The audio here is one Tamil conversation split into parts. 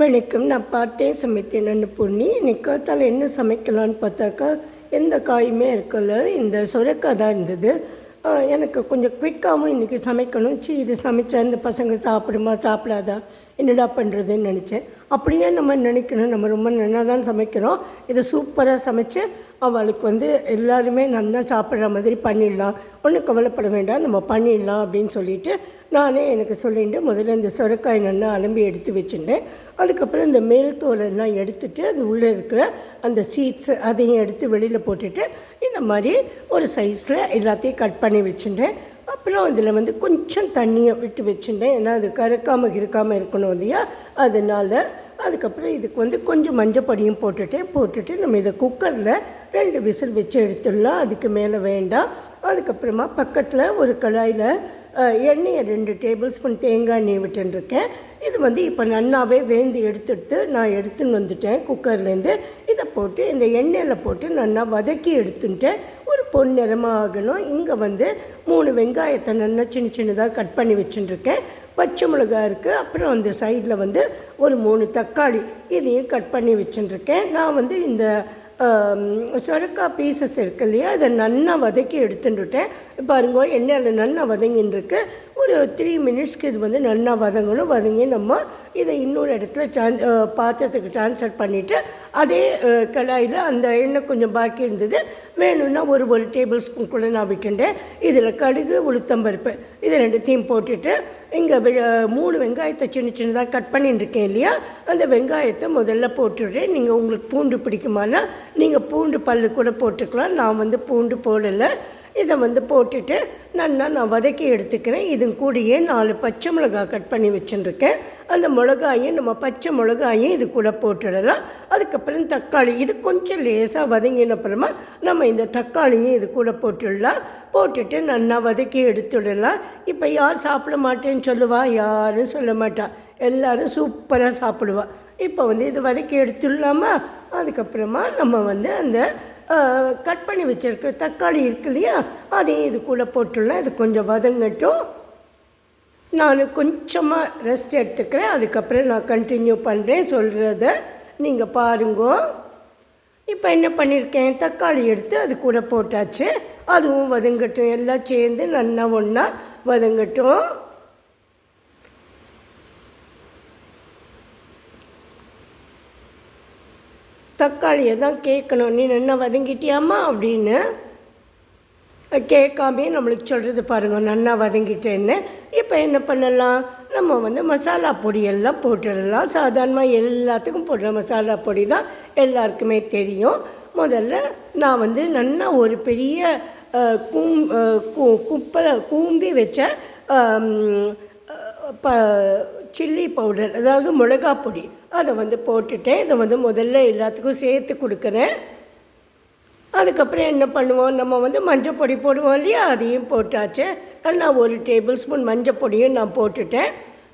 வணக்கம். நான் பார்த்தேன் சமைத்தேன். பொண்ணி இன்னைக்கு காத்தால என்ன சமைக்கலான்னு பார்த்தாக்கா எந்த காயுமே இருக்கல. இந்த சுரக்காய் தான் இருந்தது. எனக்கு கொஞ்சம் குயிக்காகவும் இன்றைக்கி சமைக்கணும். சி இது சமைச்சா இந்த பசங்க சாப்பிடுமா சாப்பிடாதா? என்னடா பண்ணுறதுன்னு நினச்சேன். அப்படியே நம்ம நினைக்கணும். நம்ம ரொம்ப நல்லா தான் சமைக்கிறோம். இதை சூப்பராக சமைச்சு அவளுக்கு வந்து எல்லாருமே நல்லா சாப்பிட்ற மாதிரி பண்ணிடலாம். ஒன்றும் கவலைப்பட வேண்டாம். நம்ம பண்ணிடலாம் அப்படின்னு சொல்லிட்டு நானே எனக்கு சொல்லிட்டு முதல்ல இந்த சுரக்காய் நல்லா அலம்பி எடுத்து வச்சுட்டேன். அதுக்கப்புறம் இந்த மேல் தோலெல்லாம் எடுத்துட்டு அந்த உள்ளே இருக்கிற அந்த சீட்ஸ் அதையும் எடுத்து வெளியில் போட்டுட்டு இந்த மாதிரி ஒரு சைஸில் எல்லாத்தையும் கட் பண்ணி வச்சுட்டேன். அப்புறம் அதில் வந்து கொஞ்சம் தண்ணியை விட்டு வச்சுட்டேன். ஏன்னா அது கறக்காமல் இருக்காமல் இருக்கணும் இல்லையா? அதனால் அதுக்கப்புறம் இதுக்கு வந்து கொஞ்சம் மஞ்சப்பொடியும் போட்டுட்டேன் போட்டுட்டு நம்ம இதை குக்கரில் ரெண்டு விசில் வச்சு எடுத்துடலாம். அதுக்கு மேலே வேண்டாம். அதுக்கப்புறமா பக்கத்தில் ஒரு கடாயில் எண்ணெயை ரெண்டு டேபிள் ஸ்பூன் தேங்காய் எண்ணெய் விட்டுருக்கேன் இது வந்து இப்போ நன்னாவே வேந்து எடுத்துட்டு நான் எடுத்துன்னு வந்துட்டேன் குக்கர்லேருந்து. இதை போட்டு இந்த எண்ணெயில் போட்டு நல்லா வதக்கி எடுத்துட்டேன். ஒரு பொன்னிறமாக ஆகணும். இங்கே வந்து மூணு வெங்காயத்தை நல்லா சின்ன சின்னதாக கட் பண்ணி வச்சுட்டுருக்கேன். பச்சை மிளகாய் இருக்குது அப்புறம் அந்த சைடில் வந்து ஒரு மூணு தக்காளி இதையும் கட் பண்ணி வச்சுட்டுருக்கேன். நான் வந்து இந்த சுரக்கா பீசஸ் இருக்கு இல்லையா? அதை நல்லா வதக்கி எடுத்துட்டுட்டேன். பாருங்க எண்ணெயில் நல்லா வதங்கின்னு ஒரு த்ரீ மினிட்ஸ்க்கு இது வந்து நல்லா வதங்கணும். வதங்கி நம்ம இதை இன்னொரு இடத்துல ட்ரான் பாத்திரத்துக்கு ட்ரான்ஸ்ஃபர் பண்ணிவிட்டு அதே கடாயில் அந்த எண்ணெய் கொஞ்சம் பாக்கி இருந்தது. வேணும்னா ஒரு ஒரு டேபிள் ஸ்பூன் கூட நான் விட்டுட்டேன். இதில் கடுகு உளுத்தம்பருப்பு இது ரெண்டுத்தையும் போட்டுட்டு இங்கே மூணு வெங்காயத்தை சின்ன சின்னதாக கட் பண்ணிட்டு இருக்கேன் இல்லையா? அந்த வெங்காயத்தை முதல்ல போட்டுடுறேன். நீங்கள் உங்களுக்கு பூண்டு பிடிக்குமானா நீங்கள் பூண்டு பல்லு கூட போட்டுக்கலாம். நான் வந்து பூண்டு போடலை. இதை வந்து போட்டுட்டு நல்லா நான் வதக்கி எடுத்துக்கிறேன். இது கூடயே நாலு பச்சை மிளகாய் கட் பண்ணி வச்சுருக்கேன். அந்த மிளகாயும் நம்ம பச்சை மிளகாயும் இது கூட போட்டுடலாம். அதுக்கப்புறம் தக்காளி இது கொஞ்சம் லேசாக வதங்கின அப்புறமா நம்ம இந்த தக்காளியும் இது கூட போட்டுடலாம். போட்டுட்டு நல்லா வதக்கி எடுத்துடலாம். இப்போ யார் சாப்பிட மாட்டேன்னு சொல்லுவா? யாரும் சொல்ல மாட்டா. எல்லோரும் சூப்பராக சாப்பிடுவா. இப்போ வந்து இது வதக்கி எடுத்துடலாமா? அதுக்கப்புறமா நம்ம வந்து அந்த கட் பண்ணி வச்சுருக்க தக்காளி இருக்கு இல்லையா? அதையும் இது கூட போட்டுடலாம். இது கொஞ்சம் வதங்கட்டும். நான் கொஞ்சமாக ரெஸ்ட் எடுத்துக்கிறேன். அதுக்கப்புறம் நான் கண்டினியூ பண்ணுறேன் சொல்கிறத நீங்கள் பாருங்க. இப்போ என்ன பண்ணியிருக்கேன் தக்காளி எடுத்து அது கூட போட்டாச்சு. அதுவும் வதங்கட்டும். எல்லாம் சேர்ந்து நல்லா ஒன்றா வதங்கட்டும். தக்காளியை தான் கேட்கணும். நீ என்ன வதங்கிட்டியாம்மா அப்படின்னு கேட்காமே நம்மளுக்கு சொல்கிறது பாருங்கள் நல்லா வதங்கிட்டேன்னு. இப்போ என்ன பண்ணலாம்? நம்ம வந்து மசாலா பொடியெல்லாம் போட்டுடலாம். சாதாரணமாக எல்லாத்துக்கும் போடுற மசாலா பொடி தான் எல்லாருக்குமே தெரியும். முதல்ல நான் வந்து நல்லா ஒரு பெரிய அஹ், குப்பை கூம்பி வச்ச ப சில்லி பவுடர் அதாவது மிளகா பொடி. அதை வந்து போட்டுட்டேன். இதை வந்து முதல்ல எல்லாத்துக்கும் சேர்த்து கொடுக்குறேன். அதுக்கப்புறம் என்ன பண்ணுவோம்? நம்ம வந்து மஞ்சள் பொடி போடுவோம் இல்லையா? அதையும் போட்டாச்சு. நல்லா ஒரு டேபிள் ஸ்பூன் மஞ்சள் பொடியும் நான் போட்டுட்டேன்.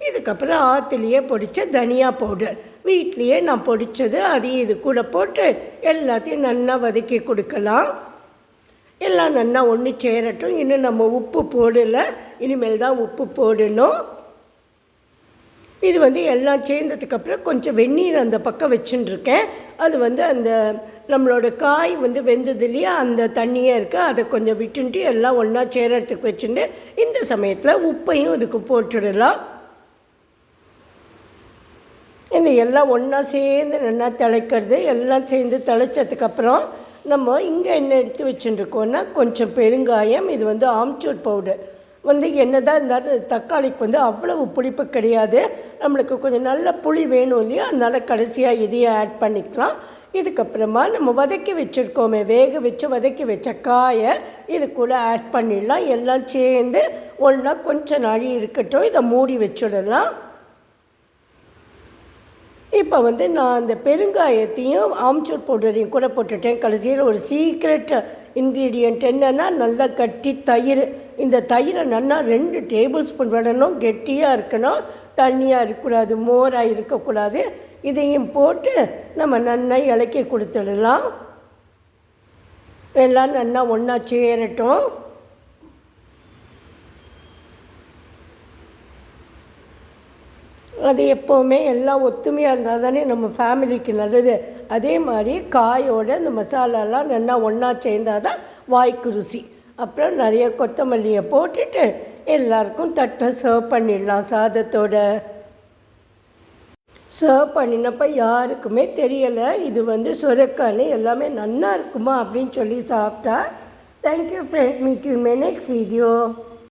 இதுக்கப்புறம் ஆற்றுலேயே பொடித்த தனியா பவுடர் வீட்லேயே நான் பொடித்தது அதையும் இது கூட போட்டு எல்லாத்தையும் நல்லா வதக்கி கொடுக்கலாம். எல்லாம் நல்லா ஒன்று சேரட்டும். இன்னும் நம்ம உப்பு போடலை. இனிமேல் தான் உப்பு போடணும். இது வந்து எல்லாம் சேர்ந்ததுக்கப்புறம் கொஞ்சம் வெந்நீர் அந்த பக்கம் வச்சுட்டுருக்கேன் அது வந்து அந்த நம்மளோட காய் வந்து வெந்தது இல்லையா அந்த தண்ணியே இருக்குது அதை கொஞ்சம் விட்டுன்ட்டு எல்லாம் ஒன்றா சேரத்துக்கு வச்சுட்டு இந்த சமயத்தில் உப்பையும் இதுக்கு போட்டுடலாம். இந்த எல்லாம் ஒன்றா சேர்ந்து நல்லா திளைக்கிறது எல்லாம் சேர்ந்து திளைச்சதுக்கப்புறம் நம்ம இங்கே என்ன எடுத்து வச்சுட்டுருக்கோன்னா கொஞ்சம் பெருங்காயம் இது வந்து ஆம்ச்சூர் பவுடர். வந்து என்ன தான் இருந்தாலும் தக்காளிக்கு வந்து அவ்வளவு புளிப்பு கிடையாது. நம்மளுக்கு கொஞ்சம் நல்ல புளி வேணும் இல்லையா? அதனால் கடைசியாக இதையும் ஆட் பண்ணிக்கலாம். இதுக்கப்புறமா நம்ம வதக்கி வச்சுருக்கோமே வேக வச்சு வதக்கி வச்ச காயை இது கூட ஆட் பண்ணிடலாம். எல்லாம் சேர்ந்து ஒன்றா கொஞ்சம் நாழி இருக்கட்டும். இதை மூடி வச்சுடலாம். இப்போ வந்து நான் அந்த பெருங்காயத்தையும் ஆம்ச்சூர் பவுடரையும் கூட போட்டுட்டேன். கடைசியில் ஒரு சீக்ரெட் இன்க்ரீடியண்ட் என்னென்னா நல்லா கட்டி தயிர். இந்த தயிரை நல்லா ரெண்டு டேபிள் ஸ்பூன் விடணும். கெட்டியாக இருக்கணும். தண்ணியாக இருக்கக்கூடாது. மோராக இருக்கக்கூடாது. இதையும் போட்டு நம்ம நல்லா இலக்கி கொடுத்துடலாம். எல்லாம் நல்லா ஒன்றா சேரட்டும். அது எப்போவுமே எல்லாம் ஒத்துமையாக இருந்தால் தானே நம்ம ஃபேமிலிக்கு நல்லது. அதே மாதிரி காயோட இந்த மசாலாலாம் நல்லா ஒன்றா சேர்ந்தால் தான் வாய்க்கு ருசி. அப்புறம் நிறைய கொத்தமல்லியை போட்டுட்டு எல்லாருக்கும் தட்டை சர்வ் பண்ணிடலாம் சாதத்தோட. சர்வ் பண்ணினப்ப யாருக்குமே தெரியலை இது வந்து சுரக்கான்னு எல்லாமே நல்லா இருக்குமா அப்படின்னு சொல்லி சாப்பிட்டா. Thank you friends meet you may next video